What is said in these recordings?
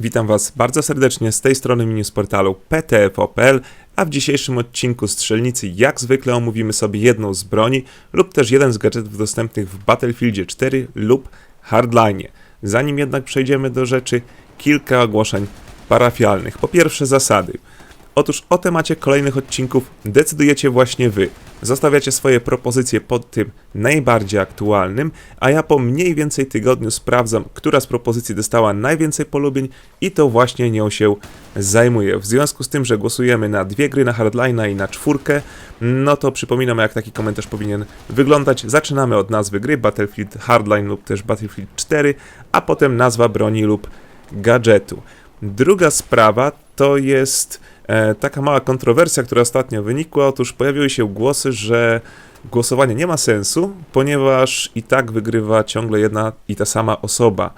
Witam Was bardzo serdecznie z tej strony mini z portalu ptf.pl, a w dzisiejszym odcinku Strzelnicy jak zwykle omówimy sobie jedną z broni lub też jeden z gadżetów dostępnych w Battlefieldzie 4 lub Hardline. Zanim jednak przejdziemy do rzeczy, kilka ogłoszeń parafialnych. Po pierwsze zasady. Otóż o temacie kolejnych odcinków decydujecie właśnie Wy. Zostawiacie swoje propozycje pod tym najbardziej aktualnym, a ja po mniej więcej tygodniu sprawdzam, która z propozycji dostała najwięcej polubień i to właśnie nią się zajmuję. W związku z tym, że głosujemy na dwie gry, na Hardline'a i na czwórkę, no to przypominam jak taki komentarz powinien wyglądać. Zaczynamy od nazwy gry Battlefield Hardline lub też Battlefield 4, a potem nazwa broni lub gadżetu. Druga sprawa to jest taka mała kontrowersja, która ostatnio wynikła. Otóż pojawiły się głosy, że głosowanie nie ma sensu, ponieważ i tak wygrywa ciągle jedna i ta sama osoba.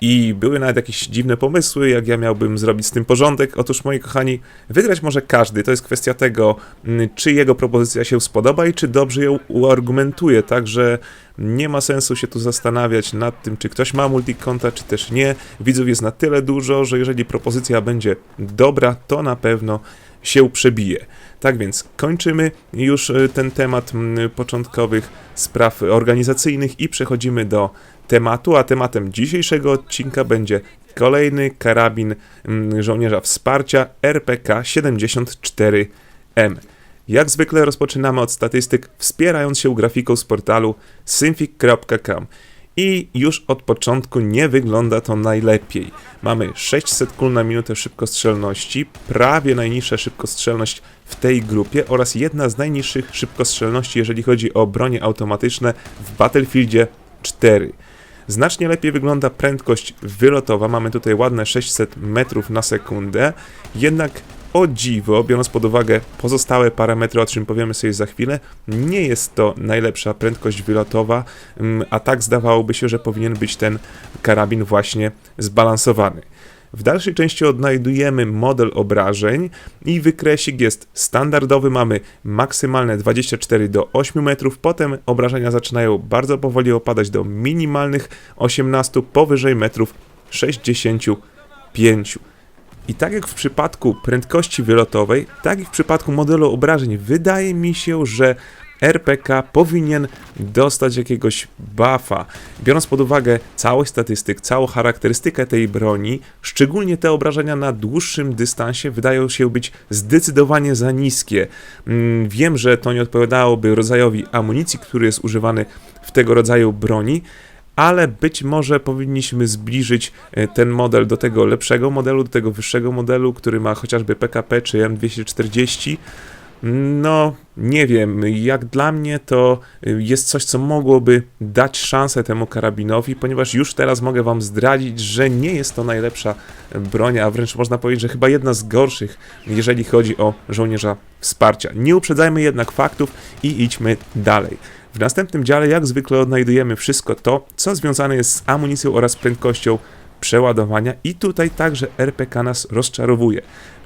I były nawet jakieś dziwne pomysły, jak ja miałbym zrobić z tym porządek. Otóż, moi kochani, wygrać może każdy. To jest kwestia tego, mm, czy jego propozycja się spodoba i czy dobrze ją uargumentuje. Także nie ma sensu się tu zastanawiać nad tym, czy ktoś ma multikonta, czy też nie. Widzów jest na tyle dużo, że jeżeli propozycja będzie dobra, to na pewno się przebije. Tak więc kończymy już y, ten temat mm, początkowych spraw organizacyjnych i przechodzimy do tematu, a tematem dzisiejszego odcinka będzie kolejny karabin mm, żołnierza wsparcia RPK 74M. Jak zwykle rozpoczynamy od statystyk, wspierając się grafiką z portalu symfik.com. I już od początku nie wygląda to najlepiej. Mamy 600 kul na minutę szybkostrzelności, prawie najniższa szybkostrzelność w tej grupie oraz jedna z najniższych szybkostrzelności, jeżeli chodzi o bronie automatyczne w Battlefieldzie 4. Znacznie lepiej wygląda prędkość wylotowa, mamy tutaj ładne 600 metrów na sekundę, jednak o dziwo, biorąc pod uwagę pozostałe parametry, o czym powiemy sobie za chwilę, nie jest to najlepsza prędkość wylotowa, mm, a tak zdawałoby się, że powinien być ten karabin właśnie zbalansowany. W dalszej części odnajdujemy model obrażeń i wykresik jest standardowy, mamy maksymalne 24 do 8 metrów, potem obrażenia zaczynają bardzo powoli opadać do minimalnych 18, powyżej metrów 65. I tak jak w przypadku prędkości wylotowej, tak i w przypadku modelu obrażeń, wydaje mi się, że RPK powinien dostać jakiegoś buffa. Biorąc pod uwagę całość statystyk, całą charakterystykę tej broni, szczególnie te obrażenia na dłuższym dystansie wydają się być zdecydowanie za niskie. Mm, Wiem, że to nie odpowiadałoby rodzajowi amunicji, który jest używany w tego rodzaju broni, ale być może powinniśmy zbliżyć e, ten model do tego lepszego modelu, do tego wyższego modelu, który ma chociażby PKP czy M240. No, nie wiem, jak dla mnie to y, jest coś, co mogłoby dać szansę temu karabinowi, ponieważ już teraz mogę Wam zdradzić, że nie jest to najlepsza broń, a wręcz można powiedzieć, że chyba jedna z gorszych, jeżeli chodzi o żołnierza wsparcia. Nie uprzedzajmy jednak faktów i idźmy dalej. W następnym dziale, jak zwykle, odnajdujemy wszystko to, co związane jest z amunicją oraz prędkością przeładowania, i tutaj także RPK nas rozczarowuje.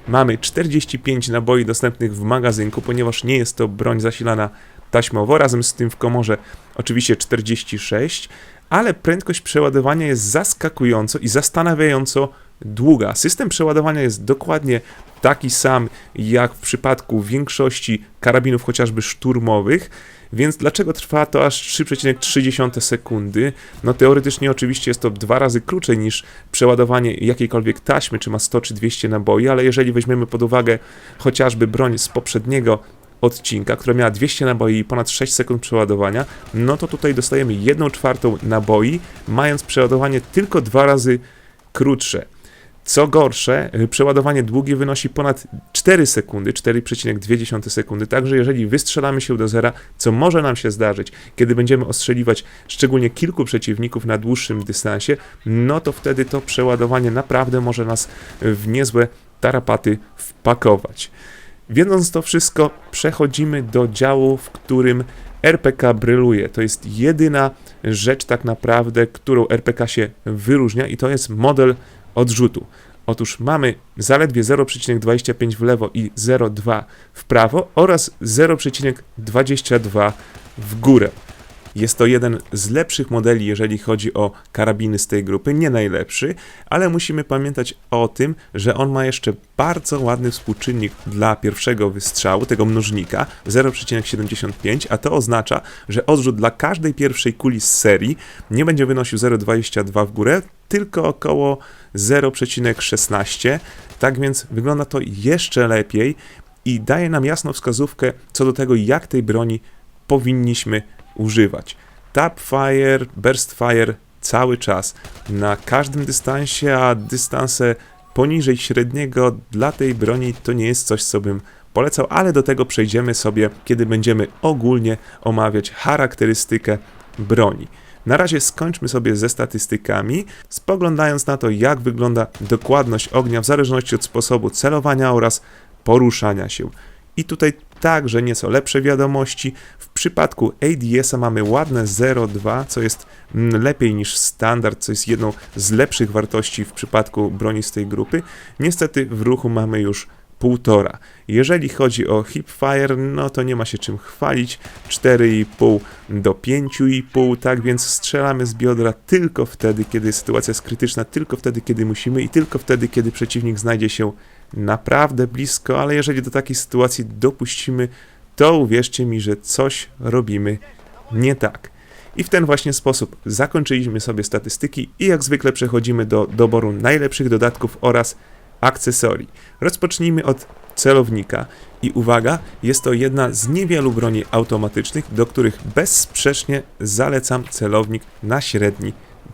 Mamy 45 naboi dostępnych w magazynku, ponieważ nie jest to broń zasilana taśmowo. Razem z tym w komorze oczywiście 46, ale prędkość przeładowania jest zaskakująco i zastanawiająco długa. System przeładowania jest dokładnie taki sam jak w przypadku większości karabinów chociażby szturmowych, więc dlaczego trwa to aż 3,3 sekundy? No teoretycznie oczywiście jest to dwa razy krócej niż przeładowanie jakiejkolwiek taśmy, czy ma 100 czy 200 naboi, ale jeżeli weźmiemy pod uwagę chociażby broń z poprzedniego odcinka, która miała 200 naboi i ponad 6 sekund przeładowania, no to tutaj dostajemy 1 czwartą naboi, mając przeładowanie tylko dwa razy krótsze. Co gorsze, y, przeładowanie długie wynosi ponad 4 sekundy, 4,2 sekundy, także jeżeli wystrzelamy się do zera, co może nam się zdarzyć, kiedy będziemy ostrzeliwać szczególnie kilku przeciwników na dłuższym dystansie, no to wtedy to przeładowanie naprawdę może nas w niezłe tarapaty wpakować. Wiedząc to wszystko, przechodzimy do działu, w którym RPK bryluje. To jest jedyna rzecz tak naprawdę, którą RPK się wyróżnia i to jest model odrzutu. Otóż mamy zaledwie 0,25 w lewo i 0,2 w prawo oraz 0,22 w górę. Jest to jeden z lepszych modeli, jeżeli chodzi o karabiny z tej grupy, nie najlepszy, ale musimy pamiętać o tym, że on ma jeszcze bardzo ładny współczynnik dla pierwszego wystrzału, tego mnożnika 0,75, a to oznacza, że odrzut dla każdej pierwszej kuli z serii nie będzie wynosił 0,22 w górę, tylko około 0,16. Tak więc wygląda to jeszcze lepiej i daje nam jasną wskazówkę co do tego, jak tej broni powinniśmy używać. Tap fire, burst fire cały czas, na każdym dystansie, a dystanse poniżej średniego dla tej broni to nie jest coś, co bym polecał, ale do tego przejdziemy sobie, kiedy będziemy ogólnie omawiać charakterystykę broni. Na razie skończmy sobie ze statystykami, spoglądając na to, jak wygląda dokładność ognia w zależności od sposobu celowania oraz poruszania się. I tutaj także nieco lepsze wiadomości. W przypadku ADS-a mamy ładne 0,2, co jest mm, lepiej niż standard, co jest jedną z lepszych wartości w przypadku broni z tej grupy. Niestety w ruchu mamy już 1,5. Jeżeli chodzi o hipfire, no to nie ma się czym chwalić. 4,5 do 5,5, tak więc strzelamy z biodra tylko wtedy, kiedy sytuacja jest krytyczna, tylko wtedy, kiedy musimy i tylko wtedy, kiedy przeciwnik znajdzie się naprawdę blisko, ale jeżeli do takiej sytuacji dopuścimy, to uwierzcie mi, że coś robimy nie tak. I w ten właśnie sposób zakończyliśmy sobie statystyki i jak zwykle przechodzimy do doboru najlepszych dodatków oraz akcesorii. Rozpocznijmy od celownika. I uwaga, jest to jedna z niewielu broni automatycznych, do których bezsprzecznie zalecam celownik na średni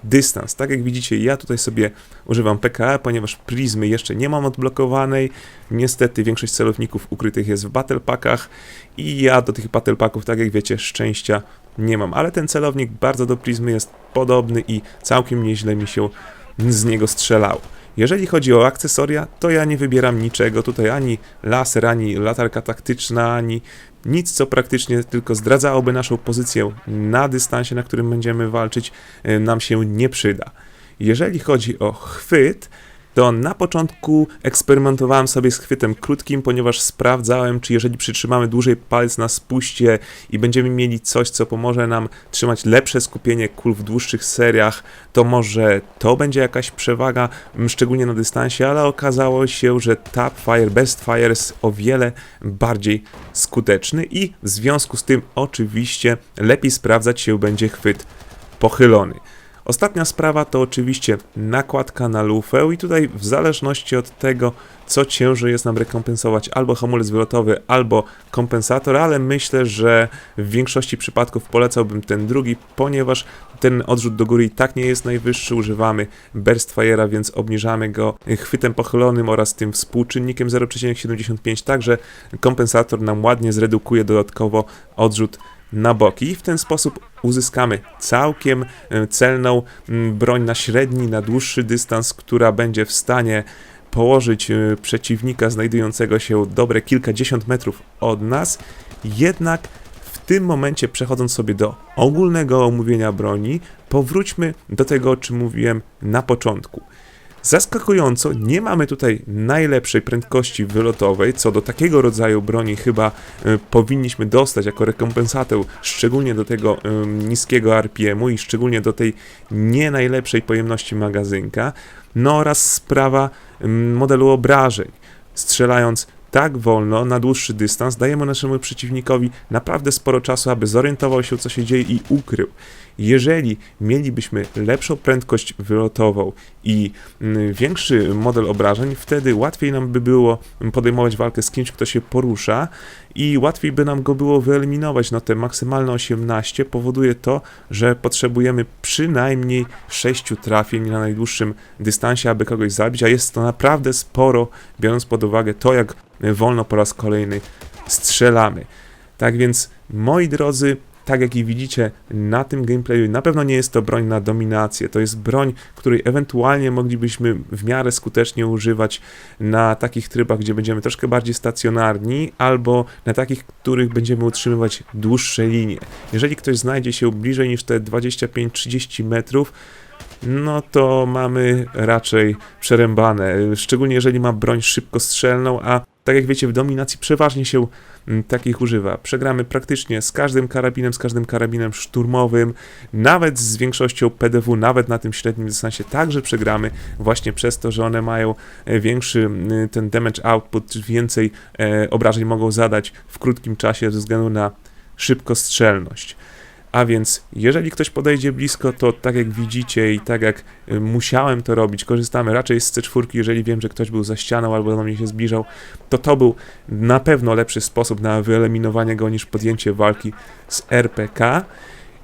dystans. Tak jak widzicie, ja tutaj sobie używam PKE, ponieważ prizmy jeszcze nie mam odblokowanej. Niestety większość celowników ukrytych jest w battle packach i ja do tych battle packów, tak jak wiecie, szczęścia nie mam. Ale ten celownik bardzo do prizmy jest podobny i całkiem nieźle mi się z niego strzelało. Jeżeli chodzi o akcesoria, to ja nie wybieram niczego. Tutaj ani laser, ani latarka taktyczna, ani nic, co praktycznie tylko zdradzałoby naszą pozycję na dystansie, na którym będziemy walczyć, y, nam się nie przyda. Jeżeli chodzi o chwyt, to na początku eksperymentowałem sobie z chwytem krótkim, ponieważ sprawdzałem, czy jeżeli przytrzymamy dłużej palec na spuście i będziemy mieli coś, co pomoże nam trzymać lepsze skupienie kul w dłuższych seriach, to może to będzie jakaś przewaga, m, szczególnie na dystansie, ale okazało się, że Tap Fire, Best Fire jest o wiele bardziej skuteczny i w związku z tym oczywiście lepiej sprawdzać się będzie chwyt pochylony. Ostatnia sprawa to oczywiście nakładka na lufę i tutaj w zależności od tego, co ciężej jest nam rekompensować albo hamulec wylotowy, albo kompensator, ale myślę, że w większości przypadków polecałbym ten drugi, ponieważ ten odrzut do góry i tak nie jest najwyższy, używamy burst fire'a, więc obniżamy go chwytem pochylonym oraz tym współczynnikiem 0,75, także kompensator nam ładnie zredukuje dodatkowo odrzut na boki. W ten sposób uzyskamy całkiem e, celną broń na średni, na dłuższy dystans, która będzie w stanie położyć e, przeciwnika znajdującego się dobre kilkadziesiąt metrów od nas. Jednak w tym momencie, przechodząc sobie do ogólnego omówienia broni, powróćmy do tego, o czym mówiłem na początku. Zaskakująco nie mamy tutaj najlepszej prędkości wylotowej, co do takiego rodzaju broni chyba y, powinniśmy dostać jako rekompensatę, szczególnie do tego y, niskiego RPM-u i szczególnie do tej nie najlepszej pojemności magazynka, no oraz sprawa y, modelu obrażeń. Strzelając tak wolno, na dłuższy dystans, dajemy naszemu przeciwnikowi naprawdę sporo czasu, aby zorientował się, co się dzieje i ukrył. Jeżeli mielibyśmy lepszą prędkość wylotową i mm, większy model obrażeń, wtedy łatwiej nam by było podejmować walkę z kimś, kto się porusza i łatwiej by nam go było wyeliminować. No te maksymalne 18 powoduje to, że potrzebujemy przynajmniej 6 trafień na najdłuższym dystansie, aby kogoś zabić, a jest to naprawdę sporo, biorąc pod uwagę to, jak wolno po raz kolejny strzelamy. Tak więc, moi drodzy, tak jak i widzicie na tym gameplayu, na pewno nie jest to broń na dominację. To jest broń, której ewentualnie moglibyśmy w miarę skutecznie używać na takich trybach, gdzie będziemy troszkę bardziej stacjonarni, albo na takich, których będziemy utrzymywać dłuższe linie. Jeżeli ktoś znajdzie się bliżej niż te 25-30 metrów, no to mamy raczej przerębane. Szczególnie jeżeli ma broń szybkostrzelną, a Tak jak wiecie, w dominacji przeważnie się mm, takich używa. Przegramy praktycznie z każdym karabinem, z każdym karabinem szturmowym, nawet z większością PDW, nawet na tym średnim dystansie także przegramy, właśnie przez to, że one mają e, większy mm, ten damage output, więcej e, obrażeń mogą zadać w krótkim czasie ze względu na szybkostrzelność. A więc, jeżeli ktoś podejdzie blisko, to tak jak widzicie i tak jak y, musiałem to robić, korzystamy raczej z C4, jeżeli wiem, że ktoś był za ścianą albo do mnie się zbliżał, to to był na pewno lepszy sposób na wyeliminowanie go niż podjęcie walki z RPK.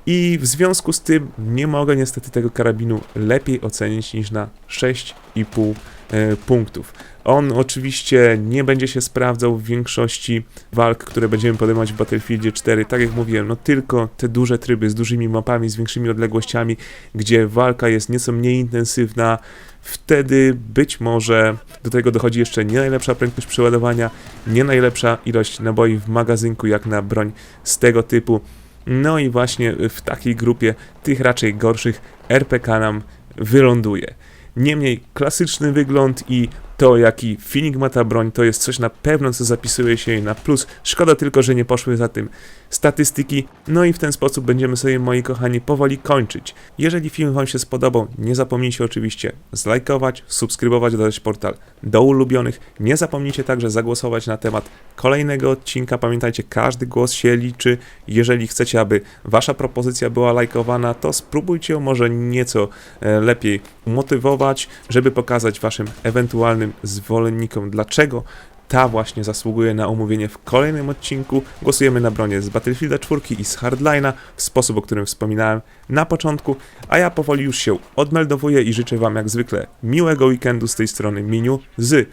I w związku z tym nie mogę niestety tego karabinu lepiej ocenić niż na 6,5 e, punktów. On oczywiście nie będzie się sprawdzał w większości walk, które będziemy podejmować w Battlefieldzie 4. Tak jak mówiłem, no tylko te duże tryby z dużymi mapami, z większymi odległościami, gdzie walka jest nieco mniej intensywna, wtedy być może do tego dochodzi jeszcze nie najlepsza prędkość przeładowania, nie najlepsza ilość naboi w magazynku, jak na broń z tego typu. No i właśnie w takiej grupie tych raczej gorszych RPK nam wyląduje. Niemniej klasyczny wygląd i to, jaki feeling ma ta broń, to jest coś na pewno, co zapisuje się jej na plus. Szkoda tylko, że nie poszły za tym statystyki. No i w ten sposób będziemy sobie, moi kochani, powoli kończyć. Jeżeli film Wam się spodobał, nie zapomnijcie oczywiście zlajkować, subskrybować, dodać portal do ulubionych. Nie zapomnijcie także zagłosować na temat kolejnego odcinka. Pamiętajcie, każdy głos się liczy. Jeżeli chcecie, aby Wasza propozycja była lajkowana, to spróbujcie ją może nieco e, lepiej umotywować, żeby pokazać Waszym ewentualnym zwolennikom, dlaczego ta właśnie zasługuje na omówienie w kolejnym odcinku. Głosujemy na bronie z Battlefielda 4 i z Hardline'a w sposób, o którym wspominałem na początku, a ja powoli już się odmeldowuję i życzę Wam jak zwykle miłego weekendu z tej strony Miniu z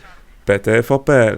PTFOPL.